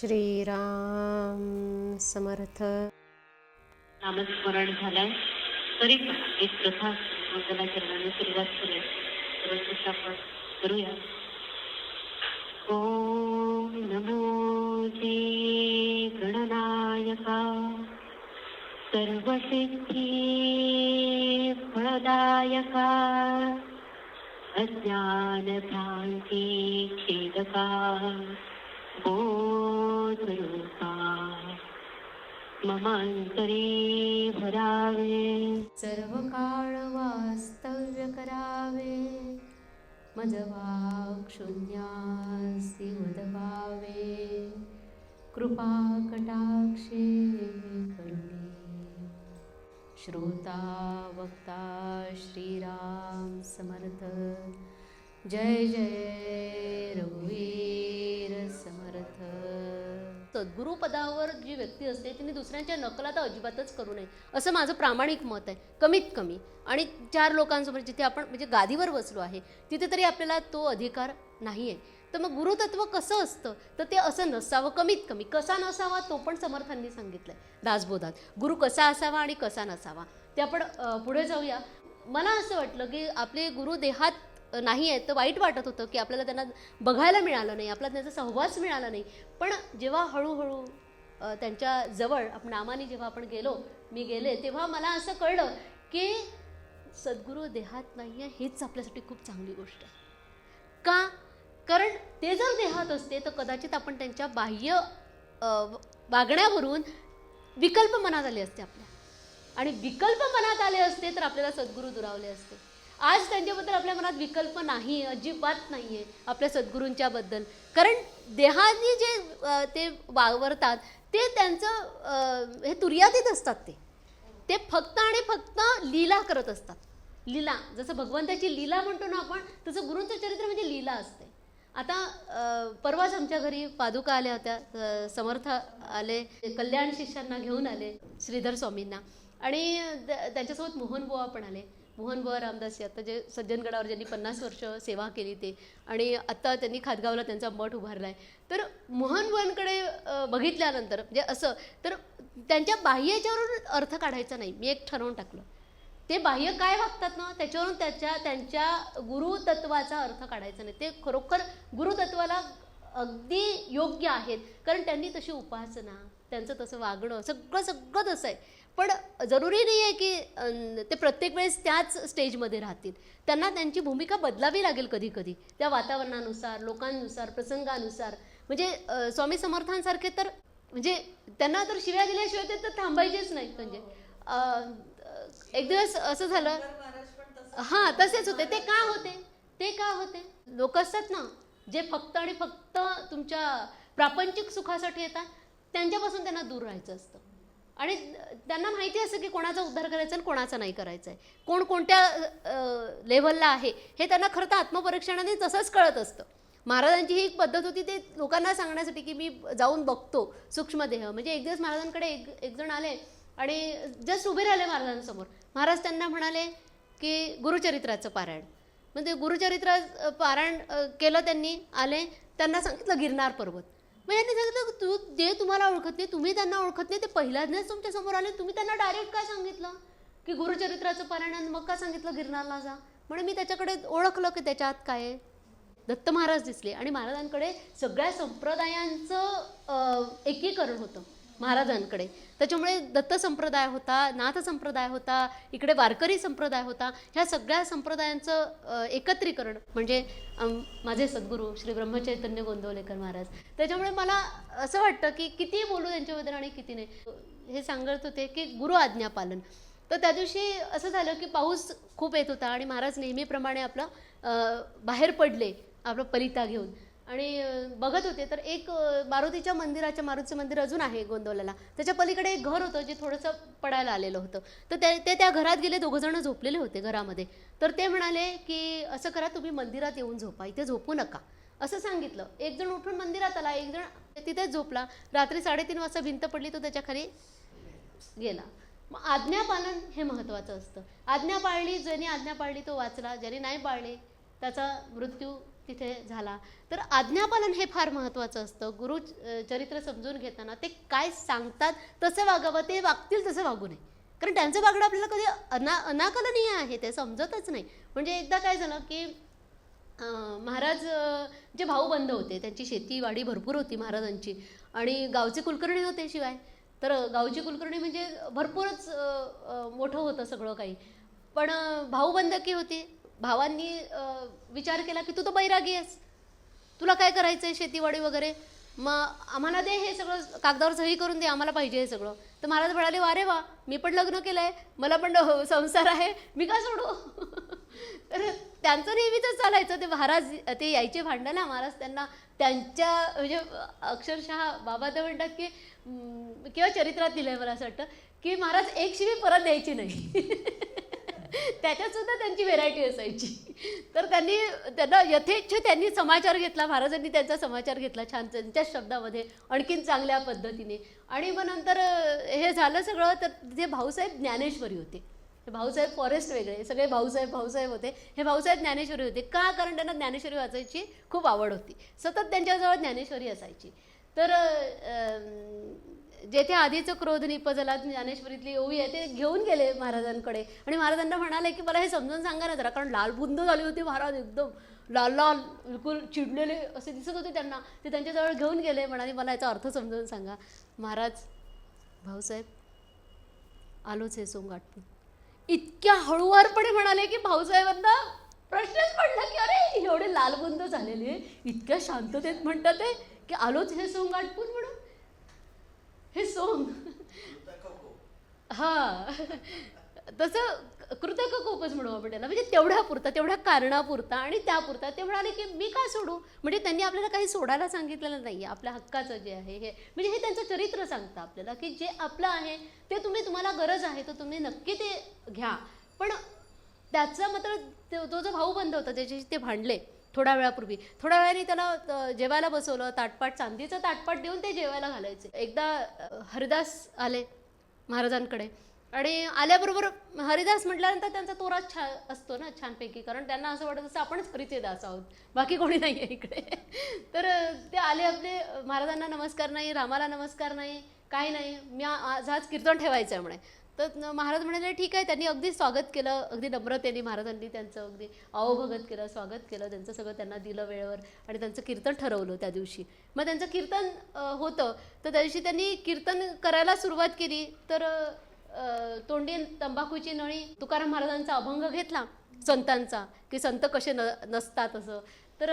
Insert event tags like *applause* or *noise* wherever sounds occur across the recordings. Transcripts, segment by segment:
श्रीराम समर्थ. नामस्मरण झालंय तरी एक प्रथा मंगला सुरुवात करूया. सर्वप्रथम आपण करूया. ओम नमो जे गणनायका सर्वसिद्धी फळदायका अज्ञान भ्रांती छेदका बोधरूपा भरावे सर्व काळ वास्तव्य करावे. मज शून्यासी शून्यास्ति कृपा कटाक्षे करुणे. श्रोता वक्ता श्रीराम समर्थ. जय जय रघुवीर. सद्गुरूपदावर जी व्यक्ती असते तिने दुसऱ्यांच्या नकला तर अजिबातच करू नये. असं माझं प्रामाणिक मत आहे. कमीत कमी. आणि चार लोकांसमोर जिथे आपण म्हणजे गादीवर बसलो आहे तिथे तरी आपल्याला तो अधिकार नाही आहे तर मग गुरुतत्व कसं असतं? तर ते असं नसावं कमीत कमी. कसा नसावा तो पण समर्थांनी सांगितलंय. दासबोधात. गुरु कसा असावा आणि कसा नसावा. ते आपण पुढे जाऊया. मला असं वाटलं की आपले गुरु देहात नाही आहेत तर वाईट वाटत होतं की आपल्याला त्यांना बघायला मिळालं नाही आपल्याला त्यांचा सहवास मिळाला नाही. पण जेव्हा हळूहळू त्यांच्या जवळ आपण नामाने जेव्हा आपण गेलो मी गेले तेव्हा मला असं कळलं की सद्गुरू देहात नाही आहे हीच आपल्यासाठी खूप चांगली गोष्ट आहे. का? कारण ते जर देहात असते तर कदाचित आपण त्यांच्या बाह्य वागण्यावरून विकल्प मनात आले असते आपल्या. आणि विकल्प मनात आले असते तर आपल्याला सद्गुरू दुरावले असते. आज त्यांच्याबद्दल आपल्या मनात विकल्प नाही अजिबात नाही आहे आपल्या सद्गुरूंच्याबद्दल कारण देहाने जे ते वावरतात ते त्यांचं हे तुर्यादित असतात ते. ते फक्त आणि फक्त लीला करत असतात. लीला जसं भगवंताची लीला म्हणतो ना आपण तसं गुरूंचं चरित्र म्हणजे लीला असते. आता परवाच आमच्या घरी पादुका आल्या होत्या समर्थ आले कल्याण शिष्यांना घेऊन आले श्रीधर स्वामींना. आणि त्यांच्यासोबत मोहन बुवा पण आले. मोहन बुवा रामदास आता जे सज्जनगडावर ज्यांनी पन्नास वर्ष सेवा केली ते आणि आत्ता त्यांनी खातगावला त्यांचा मठ उभारला आहे तर मोहन बघितल्यानंतर म्हणजे असं तर त्यांच्या बाह्याच्यावरून अर्थ काढायचा नाही. मी एक ठरवून टाकलं. ते बाह्य काय वागतात ना त्याच्यावरून त्याच्या त्यांच्या गुरुतत्वाचा अर्थ काढायचा नाही. ते खरोखर गुरुतत्वाला अगदी योग्य आहेत. कारण त्यांनी तशी उपासना त्यांचं तसं वागणं सगळं सगळं तसं आहे. पण जरुरी नाही आहे की ते प्रत्येक वेळेस त्याच स्टेजमध्ये राहतील. त्यांना त्यांची भूमिका बदलावी लागेल कधी कधी त्या वातावरणानुसार लोकांनुसार प्रसंगानुसार. म्हणजे स्वामी समर्थांसारखे तर म्हणजे त्यांना तर शिव्या दिल्याशिवाय ते तर थांबायचेच नाहीत म्हणजे. एक दिवस असं झालं हां तसेच होते. ते का होते? ते का होते? लोक असतात ना जे फक्त आणि फक्त तुमच्या प्रापंचिक सुखासाठी येतात त्यांच्यापासून त्यांना दूर राहायचं असतं. आणि त्यांना माहिती असतं की कोणाचा उद्धार करायचा आणि कोणाचा नाही करायचा आहे. कोण कोणत्या लेवलला आहे हे त्यांना खरं तर आत्मपरीक्षणाने तसंच कळत असतं. महाराजांची ही एक पद्धत होती ते लोकांना सांगण्यासाठी की मी जाऊन बघतो सूक्ष्मदेह म्हणजे एक दिवस महाराजांकडे एक एक जण आले आणि जस्ट उभे राहिले महाराजांसमोर. महाराज त्यांना म्हणाले की गुरुचरित्राचं पारायण. म्हणजे गुरुचरित्र पारायण केलं त्यांनी आले त्यांना सांगितलं गिरनार पर्वत. मग यांनी सांगितलं तू जे तुम्हाला ओळखत नाही तुम्ही त्यांना ओळखत नाही ते पहिल्यांदाच तुमच्यासमोर आले तुम्ही त्यांना डायरेक्ट काय सांगितलं? की गुरुचरित्राचं पारायण आणि मग का सांगितलं गिरनारला जा म्हणे मी त्याच्याकडे ओळखलं की त्याच्यात काय दत्त महाराज दिसले आणि महाराजांकडे सगळ्या संप्रदायांचं एकीकरण होतं. महाराजांकडे. त्याच्यामुळे दत्त संप्रदाय होता नाथ संप्रदाय होता इकडे वारकरी संप्रदाय होता ह्या सगळ्या संप्रदायांचं एकत्रीकरण म्हणजे माझे सद्गुरू श्री ब्रह्मचैतन्य गोंदवलेकर महाराज. त्याच्यामुळे मला असं वाटतं की किती बोलू त्यांच्याबद्दल आणि किती नाही. हे सांगत होते की गुरु आज्ञा पालन. तर त्या दिवशी असं झालं की पाऊस खूप येत होता आणि महाराज नेहमीप्रमाणे आपलं बाहेर पडले आपलं पलिता घेऊन. आणि बघत होते. तर एक मारुतीच्या मंदिराच्या मारुतीचं मंदिर अजून आहे गोंदवल्याला त्याच्या पलीकडे एक घर होतं जे थोडंसं पडायला आलेलं होतं. तर ते ते त्या घरात गेले दोघंजणं झोपलेले होते घरामध्ये. तर ते म्हणाले की असं करा तुम्ही मंदिरात येऊन झोपा. इथे झोपू नका. असं सांगितलं. एक जण उठून मंदिरात आला एक जण तिथेच झोपला. रात्री साडेतीन वाजता भिंत पडली तो त्याच्याखाली गेला. मग आज्ञापालन हे महत्त्वाचं असतं. आज्ञा पाळली ज्याने आज्ञा पाळली तो वाचला. ज्याने नाही पाळली त्याचा मृत्यू तिथे झाला. तर आज्ञापालन हे फार महत्त्वाचं असतं. गुरु चरित्र समजून घेताना ते काय सांगतात तसं वागावं ते वागतील तसं वागू नये. कारण त्यांचं वागणं आपल्याला कधी अना अनाकलनीय आहे ते समजतच नाही. म्हणजे एकदा काय झालं की महाराज जे भाऊबंद होते त्यांची शेतीवाडी भरपूर होती महाराजांची. आणि गावचे कुलकर्णी होते शिवाय. तर गावची कुलकर्णी म्हणजे भरपूरच मोठं होतं सगळं काही. पण भाऊबंदकी होती? भावांनी विचार केला की तू तर बैरागी आहेस. तुला काय करायचं आहे शेतीवाडी वगैरे? मग आम्हाला दे हे सगळं कागदावर सही करून दे आम्हाला पाहिजे हे सगळं. तर महाराज म्हणाले वारे वा मी पण लग्न केलं आहे मला पण संसार आहे मी का सोडू? *laughs* तर त्यांचं नेहमीच चालायचं ते महाराज ते यायचे भांडायला महाराज त्यांना त्यांच्या म्हणजे अक्षरशः बाबा ते म्हणतात की किंवा चरित्रात दिलं आहे मला असं वाटतं की महाराज एक शिवी परत द्यायची नाही. *laughs* त्याच्यात सुद्धा त्यांची व्हेरायटी असायची. तर त्यांनी त्यांना यथेच्छ त्यांनी समाचार घेतला. महाराजांनी त्यांचा समाचार घेतला छान त्यांच्याच शब्दामध्ये आणखीन चांगल्या पद्धतीने. आणि मग नंतर हे झालं सगळं तर तिथे भाऊसाहेब ज्ञानेश्वरी होते. हे भाऊसाहेब फॉरेस्ट वेगळे सगळे भाऊसाहेब भाऊसाहेब होते. हे भाऊसाहेब ज्ञानेश्वरी होते. का? कारण त्यांना ज्ञानेश्वरी वाचायची खूप आवड होती. सतत त्यांच्याजवळ ज्ञानेश्वरी असायची. तर जेथे आधीचं क्रोध निपजला ज्ञानेश्वरीतली ओवी आहे ते घेऊन गेले महाराजांकडे. आणि महाराजांना म्हणाले की मला हे समजून सांगा ना जरा कारण लालबुंद झाली होती महाराज एकदम. लाल लाल बिलकुल चिडलेले असे दिसत होते त्यांना. ते त्यांच्याजवळ घेऊन गेले म्हणाले मला याचा अर्थ समजून सांगा. महाराज भाऊसाहेब आलोच हे सोंग इतक्या हळुवारपणे म्हणाले की भाऊसाहेबांना प्रश्नच पडला की अरे एवढे लालबुंद झालेले इतक्या शांततेत म्हणतात ते की आलोच हे सोंगाटपून म्हणून. सॉन्ग हा. तसं कृतक कोपच म्हणू आपण त्याला म्हणजे तेवढ्या पुरता तेवढ्या कारणापुरता आणि त्यापुरता. ते म्हणाले की मी का सोडू? म्हणजे त्यांनी आपल्याला काही सोडायला सांगितलेलं नाही. आपल्या हक्काचं जे आहे हे. म्हणजे हे त्यांचं चरित्र सांगतं आपल्याला की जे आपलं आहे ते तुम्ही तुम्हाला गरज आहे तर तुम्ही नक्की ते घ्या. पण त्याचा मात्र तो तो जो भाऊ बंद होता त्याच्याशी ते भांडले. थोड्या वेळापूर्वी. थोड्या वेळाने त्याला जेवायला बसवलं ताटपाट चांदीचं ताटपाट देऊन ते जेवायला घालायचे. एकदा हरिदास आले महाराजांकडे. आणि आल्याबरोबर हरिदास म्हटल्यानंतर त्यांचा तोरा छान असतो ना छानपैकी. कारण त्यांना असं वाटत असं आपणच खरीचे दास आहोत. बाकी कोणी नाही आहे इकडे. *laughs* तर ते आले आपले महाराजांना नमस्कार नाही रामाला नमस्कार नाही काही नाही. मी आज आज कीर्तन ठेवायचं आहे म्हणे. तर महाराज म्हणाले ठीक आहे. त्यांनी अगदी स्वागत केलं. अगदी नम्रतेने महाराजांनी त्यांचं अगदी अवभगत केलं स्वागत केलं. त्यांचं सगळं त्यांना दिलं वेळेवर आणि त्यांचं कीर्तन ठरवलं त्या दिवशी. मग त्यांचं कीर्तन होतं. तर त्या दिवशी त्यांनी कीर्तन करायला सुरुवात केली. तर तोंडी तंबाखूची नळी तुकाराम महाराजांचा अभंग घेतला संतांचा की संत कसे न नसतात असं. तर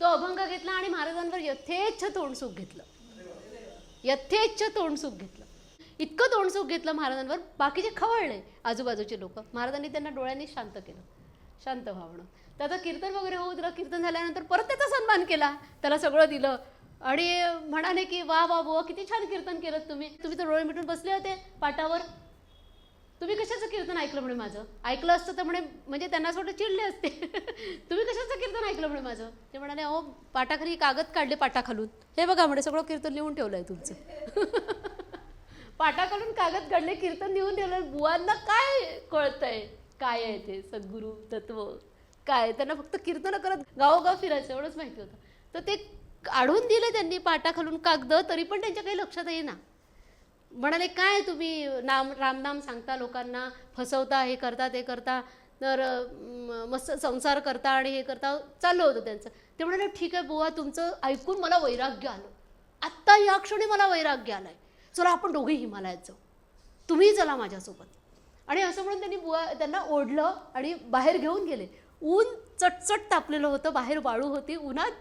तो अभंग घेतला आणि महाराजांवर यथेच्छ तोंडसूक घेतलं. यथेच्छ तोंडसूक घेतलं. इतकं तोंडसूक घेतलं महाराजांवर बाकीचे खवळले आजूबाजूचे लोक. महाराजांनी त्यांना डोळ्यांनी शांत केलं. शांत व्हावणं त्याचं कीर्तन वगैरे होऊ दिलं कीर्तन झाल्यानंतर परत त्याचा सन्मान केला. त्याला सगळं दिलं. आणि म्हणाले की वा वा बुवा किती छान कीर्तन केलं तुम्ही. तुम्ही तर डोळे मिटून बसले होते पाटावर. तुम्ही कशाचं कीर्तन ऐकलं म्हणे माझं? ऐकलं असतं तर म्हणे म्हणजे त्यांना असं वाटतं चिडले असते. *laughs* तुम्ही कशाचं कीर्तन ऐकलं म्हणे माझं? ते म्हणाले अहो पाटाखाली कागद काढले पाटाखालून. हे बघा म्हणे सगळं कीर्तन लिहून ठेवलं आहे तुमचं. *laughs* पाटाकडून कागद काढले कीर्तन लिहून ठेवलं बुवांना काय कळतंय? काय आहे ते? सद्गुरू तत्व काय त्यांना फक्त कीर्तन करत गावोगाव फिरायचं एवढंच माहिती होतं. तर ते काढून दिले त्यांनी पाटाखालून कागद तरी पण त्यांच्या काही लक्षात येईना. म्हणाले काय तुम्ही नाम रामनाम सांगता लोकांना? फसवता हे करता ते करता? तर मस्त संसार करता आणि हे करता? चाललं होतं त्यांचं. ते म्हणाले ठीक आहे बुवा तुमचं ऐकून मला वैराग्य आलं. आत्ता या क्षणी मला वैराग्य आलंय. चला आपण दोघे हिमालयात जाऊ. तुम्ही चला माझ्यासोबत. आणि असं म्हणून त्यांनी बुवा त्यांना ओढलं आणि बाहेर घेऊन गेले. ऊन चटचट तापलेलं होतं बाहेर वाळू होती उन्हात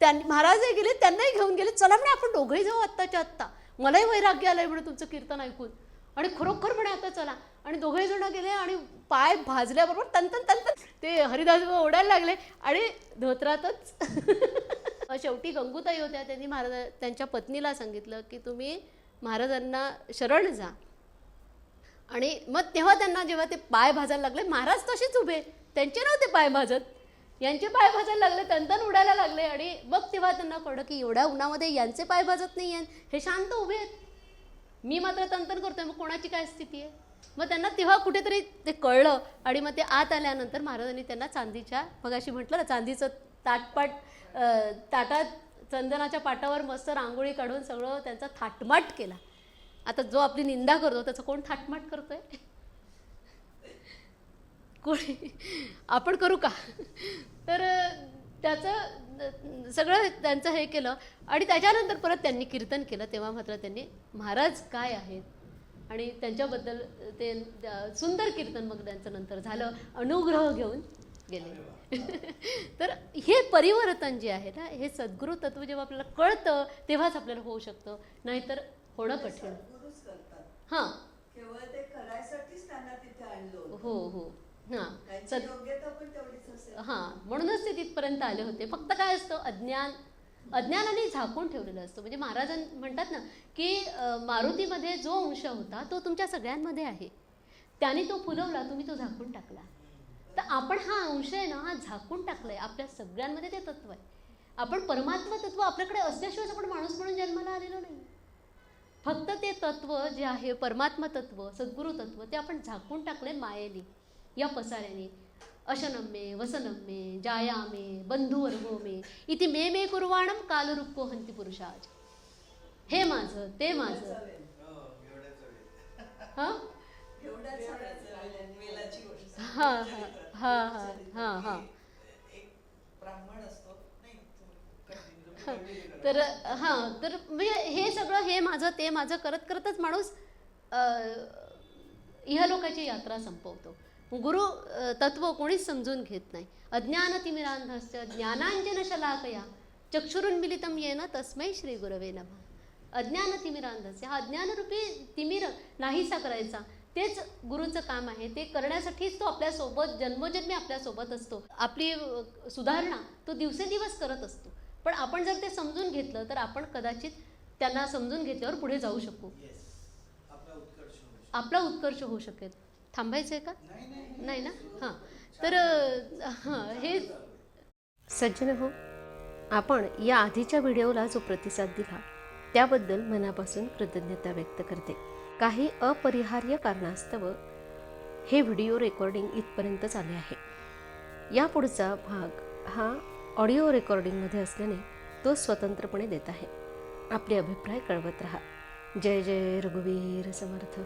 त्यांनी महाराजही गेले त्यांनाही घेऊन गेले. चला म्हणे आपण दोघंही जाऊ आत्ताच्या आत्ता. मलाही वैराग्य आलं आहे म्हणे तुमचं कीर्तन ऐकून. आणि खरोखर म्हणे आता चला. आणि दोघंही जण गेले आणि पाय भाजल्याबरोबर तंतन तनतन ते हरिदास ओढायला लागले. आणि धोत्रातच *laughs* शेवटी गंगूताई होत्या. त्यांनी महाराज त्यांच्या पत्नीला सांगितलं की तुम्ही महाराजांना शरण जा. आणि मग तेव्हा त्यांना जेव्हा ते पाय भाजायला लागले महाराज तसेच उभे. त्यांचे नव्हते पाय भाजत. यांचे पाय भाजायला लागले तंतन उडायला लागले. आणि मग तेव्हा त्यांना कळलं की एवढ्या उन्हामध्ये यांचे पाय भाजत नाही आहेत. हे शांत उभे आहेत. मी मात्र तंतन करतोय मग कोणाची काय स्थिती आहे? मग त्यांना तेव्हा कुठेतरी ते कळलं. आणि मग ते आत आल्यानंतर महाराजांनी त्यांना चांदीच्या मग अशी म्हटलं ना चांदीचं ताटपाट ताटात चंदनाच्या पाटावर मस्त रांगोळी काढून सगळं त्यांचा थाटमाट केला. आता जो आपली निंदा करतो त्याचं कोण थाटमाट करतोय? कोणी? आपण करू का? तर त्याचं सगळं त्यांचं हे केलं आणि त्याच्यानंतर परत त्यांनी कीर्तन केलं. तेव्हा मात्र त्यांनी महाराज काय आहेत? आणि त्यांच्याबद्दल ते सुंदर कीर्तन मग त्यांचं नंतर झालं. अनुग्रह घेऊन गेले. *laughs* तर हे परिवर्तन जे आहे ना हे सद्गुरू तत्व जेव्हा आपल्याला कळतं तेव्हाच आपल्याला होऊ शकतं. नाहीतर होणं कठीण. गुरुच करतात. हां. हो हो. हां. सद हां. म्हणूनच ते तिथपर्यंत आले होते. फक्त काय असतं अज्ञान अज्ञानाने झाकून ठेवलेलं असतं. म्हणजे महाराजां म्हणतात ना की मारुतीमध्ये जो अंश होता तो तुमच्या सगळ्यांमध्ये आहे. त्याने तो फुलवला तुम्ही तो झाकून टाकला. तर आपण हा अंश आहे ना हा झाकून टाकलाय. आपल्या सगळ्यांमध्ये ते तत्व आहे. आपण परमात्मा तत्व आपल्याकडे असल्याशिवाय आपण माणूस म्हणून जन्माला आलेलो नाही. फक्त ते तत्व जे आहे परमात्मा तत्व सद्गुरु तत्व ते आपण झाकून टाकले मायेने या पसाऱ्याने. अशनम्ये वसनम्ये जायामे बंधुवर्गो मे इति मे मे कुर्वाणम कालरूपो हंती पुरुषाज. हे माझं ते माझं. हां? हा हा हा हा हा ब्राह्मण असतो तर हां तर म्हणजे हे सगळं हे माझं ते माझं करत करतच माणूस अं, इहलोकाची यात्रा संपवतो. गुरु तत्व कोणीच समजून घेत नाही. अज्ञान तिमिरांधस्य ज्ञानांजन शलाकया चक्षुरुन्मिलितम येन तस्मै श्री गुरवे नमः. अज्ञान तिमिरांधस्य हा अज्ञानरूपी तिमिर नाहीसा करायचा. तेच गुरुचं काम आहे. ते करण्यासाठीच तो आपल्यासोबत जन्मोजन्मी आपल्यासोबत असतो. आपली सुधारणा तो दिवसेदिवस करत असतो. पण आपण जर ते समजून घेतलं तर आपण कदाचित त्यांना समजून घेतल्यावर पुढे जाऊ शकू. आपला उत्कर्ष होऊ शकतो. आपला उत्कर्ष होऊ शकेल. थांबायचं आहे का? नाही नाही नाही. ना? हां. तर हां हे सज्जन हो आपण या आधीच्या व्हिडिओला जो प्रतिसाद दिला त्याबद्दल मनापासून कृतज्ञता व्यक्त करते. काही अपरिहार्य कारणास्तव हे व्हिडिओ रेकॉर्डिंग इथपर्यंत आले आहे. यापुढचा भाग हा ऑडिओ रेकॉर्डिंगमध्ये असल्याने तो स्वतंत्रपणे देत आहे. आपले अभिप्राय कळवत राहा. जय जय रघुवीर समर्थ.